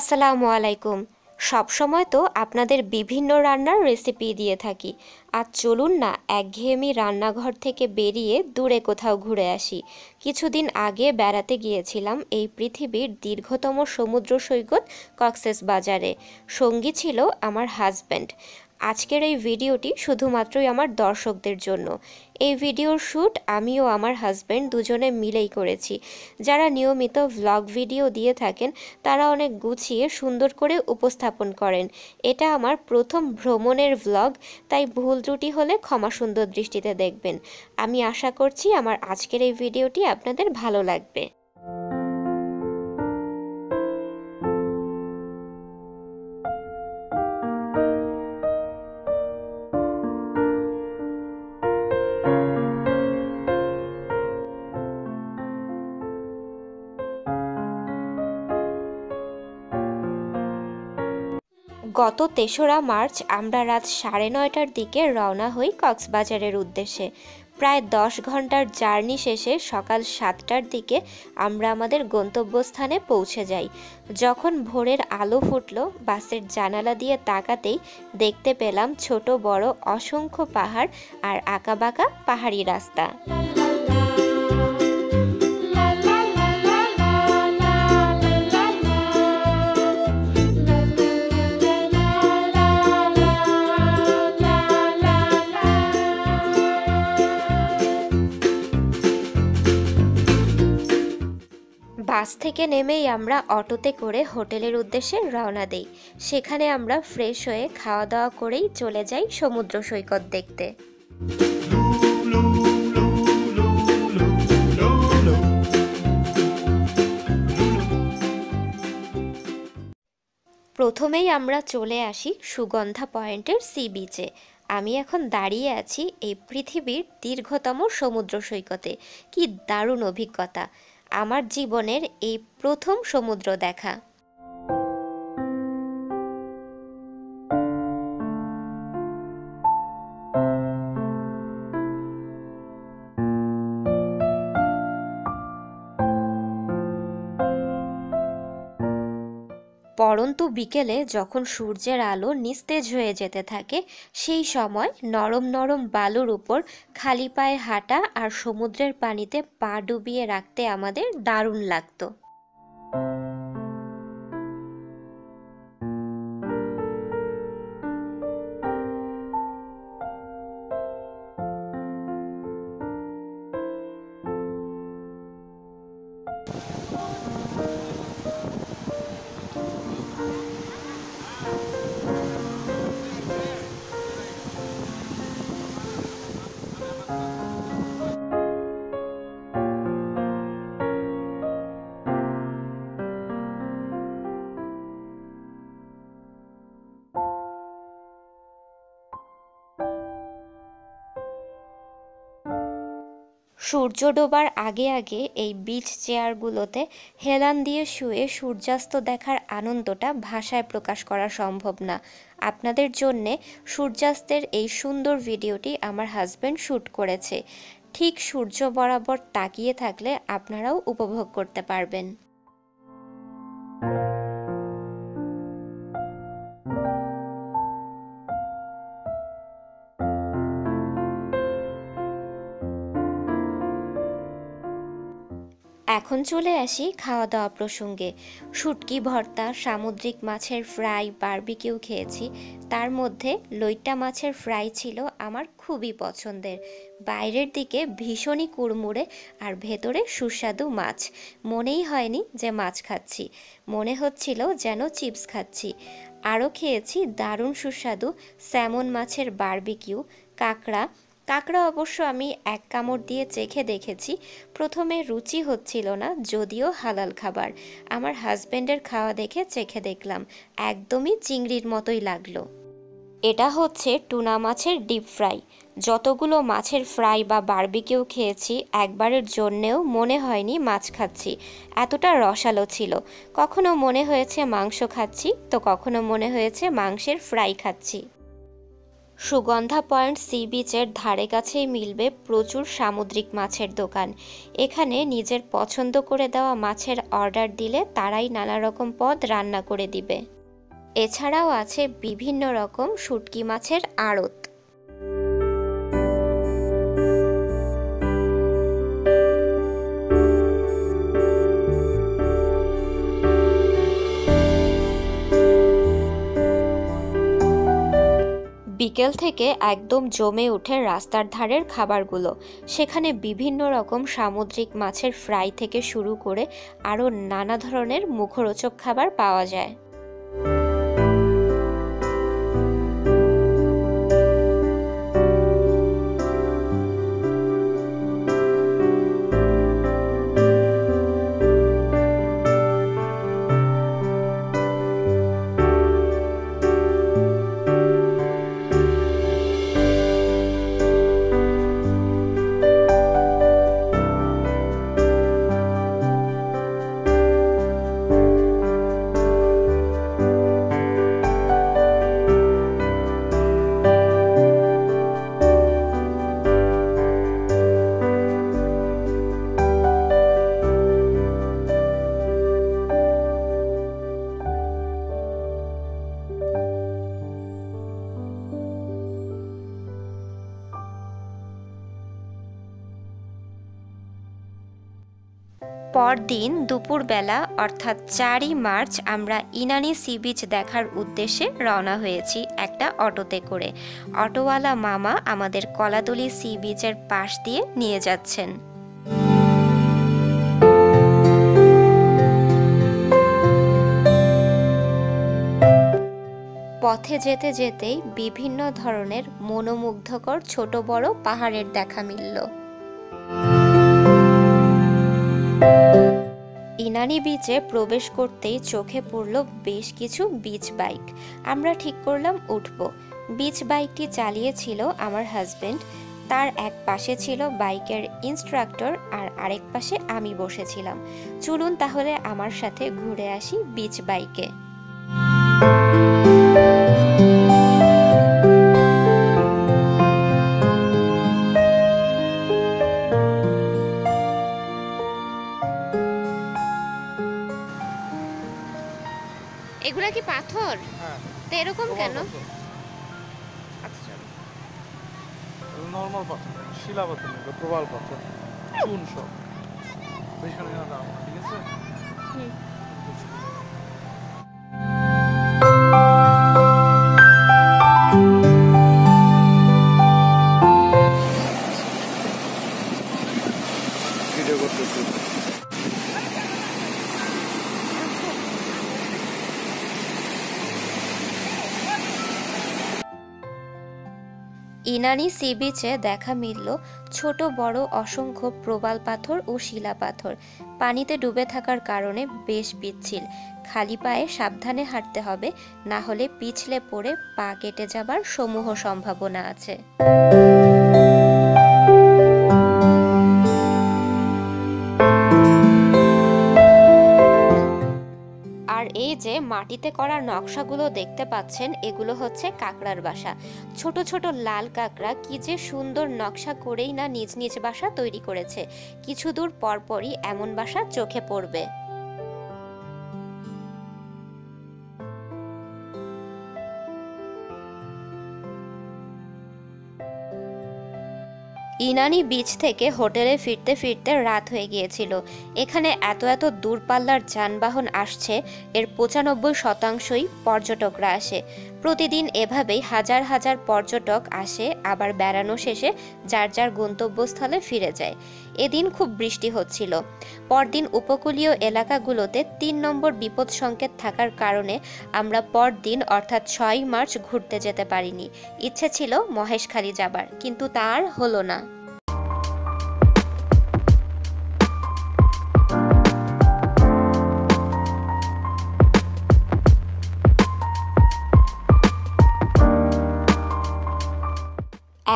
আসসালামু আলাইকুম। সবসময় তো আপনাদের বিভিন্ন রান্নার রেসিপি দিয়ে থাকি। আর চলুন না, একঘেয়েমি রান্নাঘর থেকে বেরিয়ে দূরে কোথাও ঘুরে আসি। কিছুদিন আগে বেড়াতে গিয়েছিলাম এই পৃথিবীর দীর্ঘতম সমুদ্র সৈকত কক্সেস বাজারে। সঙ্গী ছিল আমার হাজব্যান্ড আজকের এই ভিডিওটি শুধুমাত্রই আমার দর্শকদের জন্য। এই ভিডিওর শ্যুট আমি ও আমার হাজব্যান্ড দুজনে মিলেই করেছি। যারা নিয়মিত ভ্লগ ভিডিও দিয়ে থাকেন, তারা অনেক গুছিয়ে সুন্দর করে উপস্থাপন করেন। এটা আমার প্রথম ভ্রমণের ভ্লগ তাই ভুল ত্রুটি হলে ক্ষমা সুন্দর দৃষ্টিতে দেখবেন। আমি আশা করছি আমার আজকের এই ভিডিওটি আপনাদের ভালো লাগবে। গত তেসরা মার্চ আমরা রাত সাড়ে নয়টার দিকে রওনা হই কক্সবাজারের উদ্দেশ্যে। প্রায় দশ ঘণ্টার জার্নি শেষে সকাল সাতটার দিকে আমরা আমাদের গন্তব্যস্থানে পৌঁছে যাই। যখন ভোরের আলো ফুটল, বাসের জানালা দিয়ে তাকাতেই দেখতে পেলাম ছোট বড় অসংখ্য পাহাড় আর আঁকাবাঁকা পাহাড়ি রাস্তা। বাস থেকে নেমেই আমরা অটোতে করে হোটেলের উদ্দেশ্যে রওনা দেই। সেখানে আমরা ফ্রেশ হয়ে খাওয়া দাওয়া করেই চলে যাই সমুদ্র সৈকত দেখতে। প্রথমেই আমরা চলে আসি সুগন্ধা পয়েন্টের সি বিচে। আমি এখন দাঁড়িয়ে আছি এই পৃথিবীর দীর্ঘতম সমুদ্র সৈকতে। কি দারুণ অভিজ্ঞতা! আমার জীবনের এই প্রথম সমুদ্র দেখা। বিকেলে যখন সূর্যের আলো নিস্তেজ হয়ে যেতে থাকে, সেই সময় নরম নরম বালুর উপর খালি পায়ে হাঁটা আর সমুদ্রের পানিতে পা ডুবিয়ে রাখতে আমাদের দারুণ লাগতো। সূর্য ডোবার আগে আগে এই বিচ চেয়ারগুলোতে হেলান দিয়ে শুয়ে সূর্যাস্ত দেখার আনন্দটা ভাষায় প্রকাশ করা সম্ভব না। আপনাদের জন্যে সূর্যাস্তের এই সুন্দর ভিডিওটি আমার হাজব্যান্ড শ্যুট করেছে। ঠিক সূর্য বরাবর তাকিয়ে থাকলে আপনারাও উপভোগ করতে পারবেন। এখন চলে আসি খাওয়া দাওয়া প্রসঙ্গে। শুটকি, ভর্তা, সামুদ্রিক মাছের ফ্রাই, বারবিকিউ খেয়েছি। তার মধ্যে লইট্টা মাছের ফ্রাই ছিল আমার খুবই পছন্দের। বাইরের দিকে ভীষণই কুড়মুড়ে আর ভেতরে সুস্বাদু মাছ। মনেই হয়নি যে মাছ খাচ্ছি। মনে হচ্ছিল যেন চিপস খাচ্ছি। আরও খেয়েছি দারুণ সুস্বাদু স্যামন মাছের বারবিকিউ, কাঁকড়া কাঁকড়া অবশ্য আমি এক কামড় দিয়ে চেখে দেখেছি। প্রথমে রুচি হচ্ছিল না, যদিও হালাল খাবার। আমার হাজব্যান্ডের খাওয়া দেখে চেখে দেখলাম, একদমই চিংড়ির মতোই লাগল। এটা হচ্ছে টুনা মাছের ডিপ ফ্রাই। যতগুলো মাছের ফ্রাই বা বারবিকেও খেয়েছি, একবারের জন্যেও মনে হয়নি মাছ খাচ্ছি। এতটা রসালো ছিল। কখনো মনে হয়েছে মাংস খাচ্ছি, তো কখনো মনে হয়েছে মাংসের ফ্রাই খাচ্ছি। সুগন্ধা পয়েন্ট সি বিচের ধারে কাছেই মিলবে প্রচুর সামুদ্রিক মাছের দোকান। এখানে নিজের পছন্দ করে দেওয়া মাছের অর্ডার দিলে তারাই নানা রকম পদ রান্না করে দিবে। এছাড়াও আছে বিভিন্ন রকম শুটকি মাছের আড়ত। বিকেল থেকে একদম জমে উঠে রাস্তার ধারের খাবারগুলো। সেখানে বিভিন্ন রকম সামুদ্রিক মাছের ফ্রাই থেকে শুরু করে আরও নানা ধরনের মুখরোচক খাবার পাওয়া যায়। পরদিন দুপুরবেলা, অর্থাৎ চারই মার্চ, আমরা ইনানি সি বিচ দেখার উদ্দেশ্যে রওনা হয়েছি একটা অটোতে করে। অটোওয়ালা মামা আমাদের কলাতলি সি বিচের পাশ দিয়ে নিয়ে যাচ্ছেন। পথে যেতে যেতেই বিভিন্ন ধরনের মনোমুগ্ধকর ছোট বড় পাহাড়ের দেখা মিলল। ইনানি বিচে প্রবেশ করতেই চোখে পড়ল বেশ কিছু বিচ বাইক আমরা ঠিক করলাম উঠব। বিচ বাইকটি চালিয়েছিল আমার হাজবেন্ড তার এক পাশে ছিল বাইকের ইনস্ট্রাক্টর আর আরেক পাশে আমি বসেছিলাম। চলুন তাহলে আমার সাথে ঘুরে আসি বিচ বাইকে এগুলা কি পাথর? হ্যাঁ। তো এরকম কেন? আচ্ছা নর্মাল পাথর শিলা পাথর না প্রবাল পাথর। চুন সব। ঠিক আছে? হুম। ইনানি সি বিচে দেখা মিলল ছোট বড় অসংখ্য প্রবাল পাথর ও শিলা পাথর। পানিতে ডুবে থাকার কারণে বেশ পিচ্ছিল। খালি পায়ে সাবধানে হাঁটতে হবে, না হলে পিছলে পড়ে পা কেটে যাবার সমূহ সম্ভাবনা আছে। যে মাটিতে করা নকশাগুলো দেখতে পাচ্ছেন, এগুলো হচ্ছে কাঁকড়ার বাসা। ছোট ছোট লাল কাঁকড়া কি যে সুন্দর নকশা করেই না নিজ নিজ বাসা তৈরি করেছে। কিছু দূর পরপরই এমন বাসা চোখে পড়বে। ইনানি বিচ থেকে হোটেলে ফিরতে ফিরতে রাত হয়ে গিয়েছিল। এখানে এত এত দূরপাল্লার যানবাহন আসছে, এর পঁচানব্বই শতাংশই পর্যটকরা আসে। প্রতিদিন এভাবেই হাজার হাজার পর্যটক আসে, আবার বেড়ানো শেষে যার যার গন্তব্যস্থলে ফিরে যায়। এদিন খুব বৃষ্টি হচ্ছিল। পরদিন উপকূলীয় এলাকাগুলোতে তিন নম্বর বিপদ সংকেত থাকার কারণে আমরা পরদিন অর্থাৎ ছয় মার্চ ঘুরতে যেতে পারিনি। ইচ্ছে ছিল মহেশখালী যাবার, কিন্তু তার হলো না।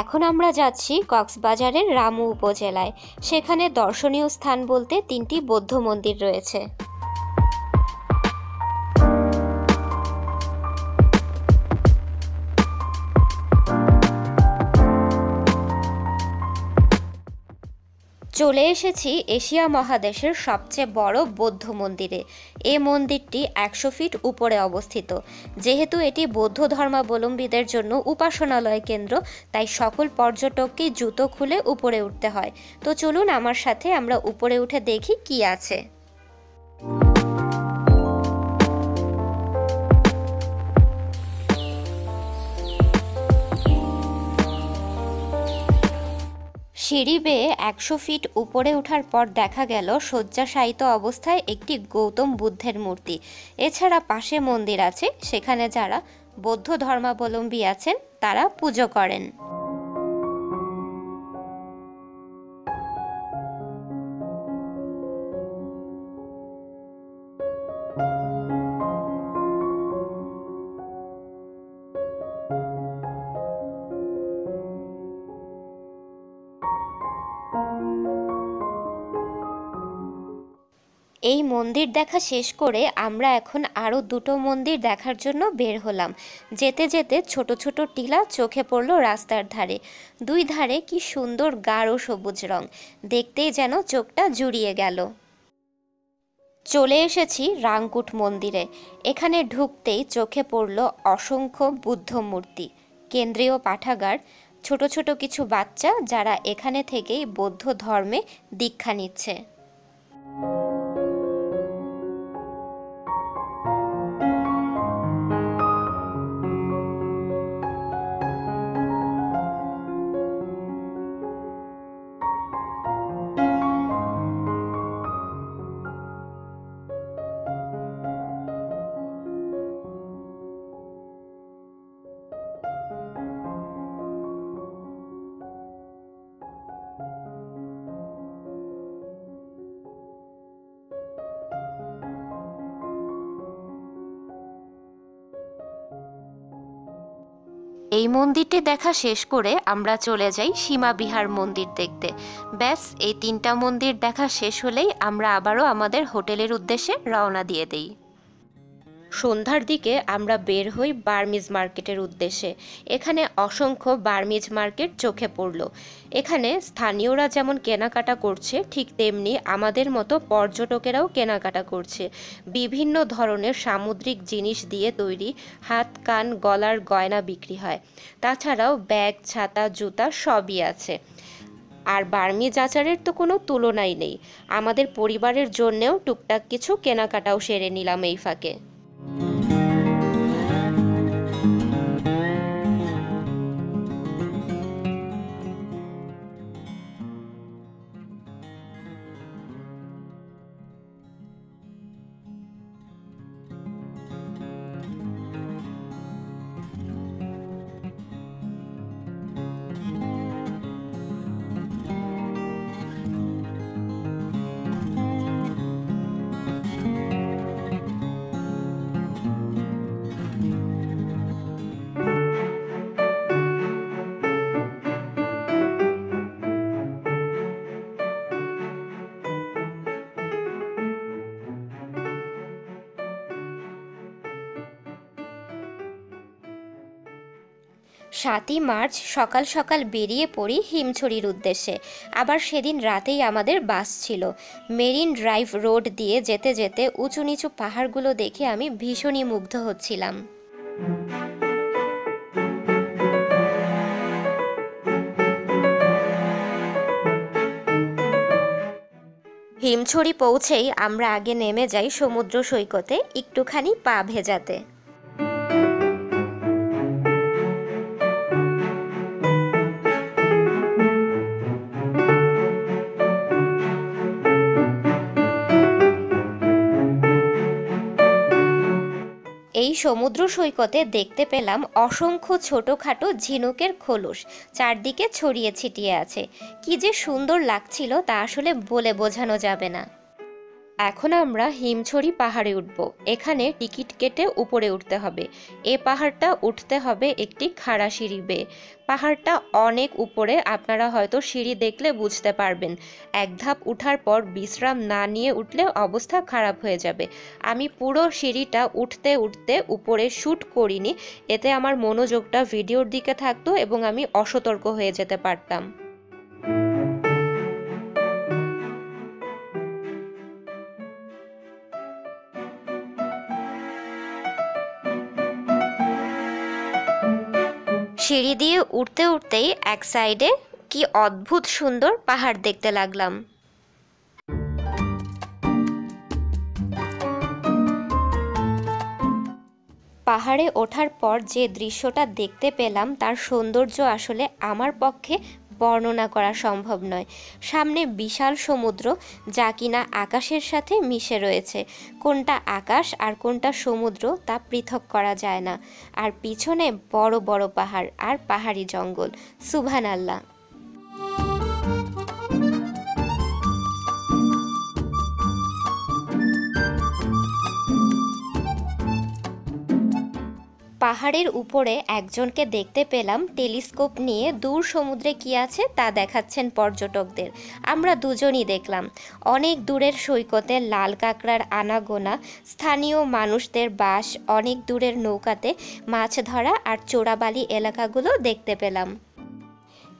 এখন আমরা যাচ্ছি কক্সবাজারের রামু উপজেলায়। সেখানে দর্শনীয় স্থান বলতে তিনটি বৌদ্ধ মন্দির রয়েছে। চলে এসেছি এশিয়া মহাদেশের সবচেয়ে বড় বৌদ্ধ মন্দিরে। এ মন্দিরটি একশো ফিট উপরে অবস্থিত। যেহেতু এটি বৌদ্ধ ধর্মাবলম্বীদের জন্য উপাসনালয় কেন্দ্র, তাই সকল পর্যটককে জুতো খুলে উপরে উঠতে হয়। তো চলুন আমার সাথে আমরা উপরে উঠে দেখি কি আছে। সিঁড়ি বেয়ে একশো ফিট উপরে ওঠার পর দেখা গেল শয্যাশায়িত অবস্থায় একটি গৌতম বুদ্ধের মূর্তি। এছাড়া পাশে মন্দির আছে, সেখানে যারা বৌদ্ধ ধর্মাবলম্বী আছেন, তারা পুজো করেন। এই মন্দির দেখা শেষ করে আমরা এখন আরও দুটো মন্দির দেখার জন্য বের হলাম। যেতে যেতে ছোট ছোট টিলা চোখে পড়ল রাস্তার ধারে। দুই ধারে কি সুন্দর গাঢ় সবুজ রং। দেখতেই যেন চোখটা জুড়িয়ে গেল। চলে এসেছি রাংকুট মন্দিরে। এখানে ঢুকতেই চোখে পড়ল অসংখ্য বুদ্ধ মূর্তি। কেন্দ্রীয় পাঠাগার, ছোট ছোট কিছু বাচ্চা যারা এখানে থেকেই বৌদ্ধ ধর্মে দীক্ষা নিচ্ছে। এই মন্দিরটি দেখা শেষ করে আমরা চলে যাই সীমা বিহার মন্দির দেখতে। ব্যাস, এই তিনটা মন্দির দেখা শেষ হলেই আমরা আবারও আমাদের হোটেলের উদ্দেশ্যে রওনা দিয়ে দেই। সন্ধ্যার দিকে আমরা বের হই বার্মিজ মার্কেটের উদ্দেশ্যে। এখানে অসংখ্য বার্মিজ মার্কেট চোখে পড়ল। এখানে স্থানীয়রা যেমন কেনাকাটা করছে, ঠিক তেমনি আমাদের মতো পর্যটকেরাও কেনাকাটা করছে। বিভিন্ন ধরনের সামুদ্রিক জিনিস দিয়ে তৈরি হাত, কান, গলার গয়না বিক্রি হয়। তাছাড়াও ব্যাগ, ছাতা, জুতা সবই আছে। আর বার্মিজ আচারের তো কোনো তুলনাই নেই। আমাদের পরিবারের জন্যেও টুকটাক কিছু কেনাকাটাও সেরে নিলাম এই ফাঁকে। Thank you. সাতই মার্চ সকাল সকাল বেরিয়ে পড়ি হিমছড়ির উদ্দেশ্যে। আবার সেদিন রাতেই আমাদের বাস ছিল। মেরিন ড্রাইভ রোড দিয়ে যেতে যেতে উঁচু নিচু পাহাড়গুলো দেখে আমি ভীষণই মুগ্ধ হচ্ছিলাম। হিমছড়ি পৌঁছেই আমরা আগে নেমে যাই সমুদ্র সৈকতে, একটুখানি পা ভেজাতে। এই সমুদ্র সৈকতে দেখতে পেলাম অসংখ্য ছোটোখাটো ঝিনুকের খোলস। চারদিকে ছড়িয়ে ছিটিয়ে আছে। কি যে সুন্দর লাগছিল তা আসলে বলে বোঝানো যাবে না। এখন আমরা হিমছড়ি পাহাড়ে উঠব। এখানে টিকিট কেটে উপরে উঠতে হবে। এ পাহাড়টা উঠতে হবে একটি খাড়া সিঁড়ি বেয়ে। পাহাড়টা অনেক উপরে, আপনারা হয়তো সিঁড়ি দেখলে বুঝতে পারবেন। এক ধাপ উঠার পর বিশ্রাম না নিয়ে উঠলে অবস্থা খারাপ হয়ে যাবে। আমি পুরো সিঁড়িটা উঠতে উঠতে উপরে শ্যুট করিনি, এতে আমার মনোযোগটা ভিডিওর দিকে থাকতো এবং আমি অসতর্ক হয়ে যেতে পারতাম। সিঁড়ি দিয়ে উঠতে উঠতেই এক সাইডে কি অদ্ভুত সুন্দর পাহাড় দেখতে লাগলাম। পাহাড়ে ওঠার পর যে দৃশ্যটা দেখতে পেলাম, তার সৌন্দর্য আসলে আমার পক্ষে বর্ণনা করা সম্ভব নয়। সামনে বিশাল সমুদ্র, যা কিনা আকাশের সাথে মিশে রয়েছে। কোনটা আকাশ আর কোনটা সমুদ্র তা পৃথক করা যায় না। আর পিছনে বড় বড় পাহাড় আর পাহাড়ি জঙ্গল। সুভান আল্লাহ পাহাড়ের উপরে একজনকে দেখতে পেলাম। টেলিস্কোপ নিয়ে দূর সমুদ্রে কি আছে তা দেখাচ্ছেন পর্যটকদের। আমরা দুজনই দেখলাম। অনেক দূরের সৈকতে লাল কাঁকড়ার আনাগোনা, স্থানীয় মানুষদের বাস, অনেক দূরের নৌকাতে মাছ ধরা আর চোরাবালি এলাকাগুলো দেখতে পেলাম।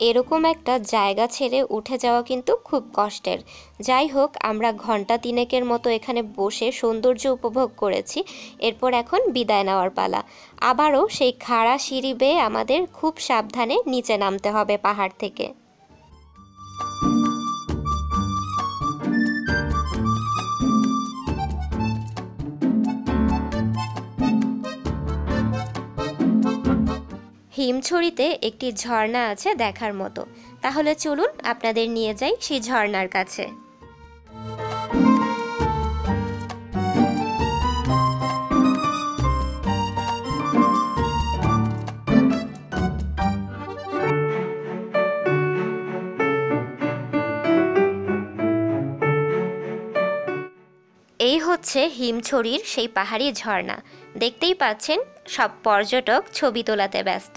এরকম একটা জায়গা ছেড়ে উঠে যাওয়া কিন্তু খুব কষ্টের। যাই হোক, আমরা ঘণ্টা তিনেকের মতো এখানে বসে সৌন্দর্য উপভোগ করেছি, এরপর এখন বিদায় নেওয়ার পালা। আবারও সেই খাড়া সিঁড়ি বেয়ে আমাদের খুব সাবধানে নিচে নামতে হবে পাহাড় থেকে। হিমছড়িতে একটি ঝর্ণা আছে দেখার মতো। তাহলে চলুন আপনাদের নিয়ে যাই সেই ঝর্ণার কাছে। এই হচ্ছে হিমছড়ির সেই পাহাড়ি ঝর্ণা। দেখতেই পাচ্ছেন সব পর্যটক ছবি তোলাতে ব্যস্ত।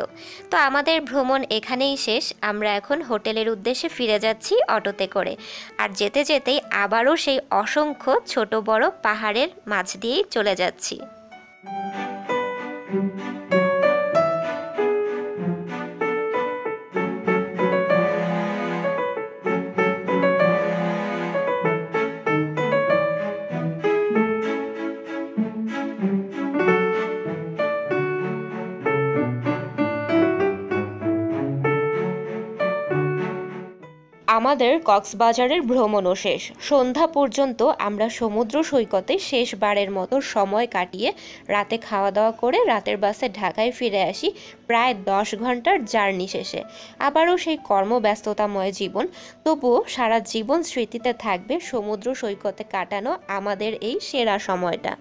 তো আমাদের ভ্রমণ এখানেই শেষ। আমরা এখন হোটেলের উদ্দেশ্যে ফিরে যাচ্ছি অটোতে করে। আর যেতে যেতেই আবারও সেই অসংখ্য ছোট বড় পাহাড়ের মাঝ দিয়েই চলে যাচ্ছি। আমাদের কক্সবাজারের ভ্রমণও শেষ। সন্ধ্যা পর্যন্ত আমরা সমুদ্র সৈকতে শেষবারের মতো সময় কাটিয়ে রাতে খাওয়া দাওয়া করে রাতের বাসে ঢাকায় ফিরে আসি প্রায় দশ ঘণ্টার জার্নি শেষে। আবারও সেই কর্মব্যস্ততাময় জীবন, তবুও সারা জীবন স্মৃতিতে থাকবে সমুদ্র সৈকতে কাটানো আমাদের এই সেরা সময়টা।